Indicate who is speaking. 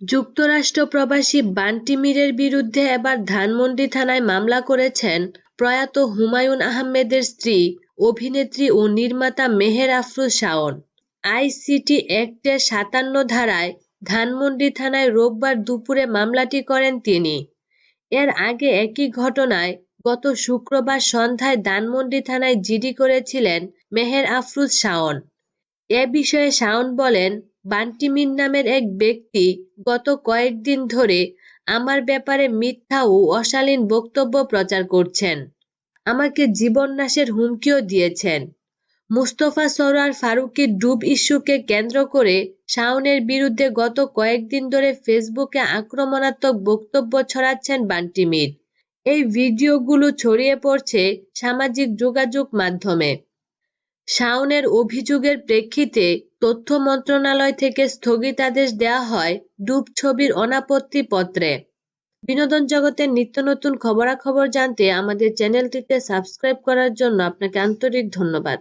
Speaker 1: যুক্তরাষ্ট্র প্রবাসী বান্টি মিরের বিরুদ্ধে এবার ধানমন্ডি থানায় মামলা করেছেন প্রয়াত হুমায়ুন আহমেদের স্ত্রী, অভিনেত্রী ও নির্মাতা মেহের আফরোজ শাওন। আইসিটি অ্যাক্টের সাতান্ন ধারায় ধানমন্ডি থানায় রোববার দুপুরে মামলাটি করেন তিনি। এর আগে একই ঘটনায় গত শুক্রবার সন্ধ্যায় ধানমন্ডি থানায় জিডি করেছিলেন মেহের আফরোজ শাওন। এ বিষয়ে শাওন বলেন বান্টি মির নামের এক ব্যক্তি গত কয়েকদিন ধরে আমার ব্যাপারে মিথ্যা ও অশালীন বক্তব্য প্রচার করছেন। আমাকে জীবননাশের হুমকিও দিয়েছেন। মুস্তফা সরোয়ার ফারুকীর ডুব ইস্যুকে কেন্দ্র করে শাওনের বিরুদ্ধে গত কয়েকদিন ধরে ফেসবুকে আক্রমণাত্মক বক্তব্য ছড়াচ্ছেন বান্টি মির এই ভিডিওগুলো ছড়িয়ে পড়ছে সামাজিক যোগাযোগ মাধ্যমে। শাওনের অভিযোগের প্রেক্ষিতে তথ্য মন্ত্রণালয় থেকে স্থগিতাদেশ দেওয়া হয় ডুব ছবির অনাপত্তি পত্রে। বিনোদন জগতের নিত্য নতুন খবরাখবর জানতে আমাদের চ্যানেলটিতে সাবস্ক্রাইব করার জন্য আপনাকে আন্তরিক ধন্যবাদ।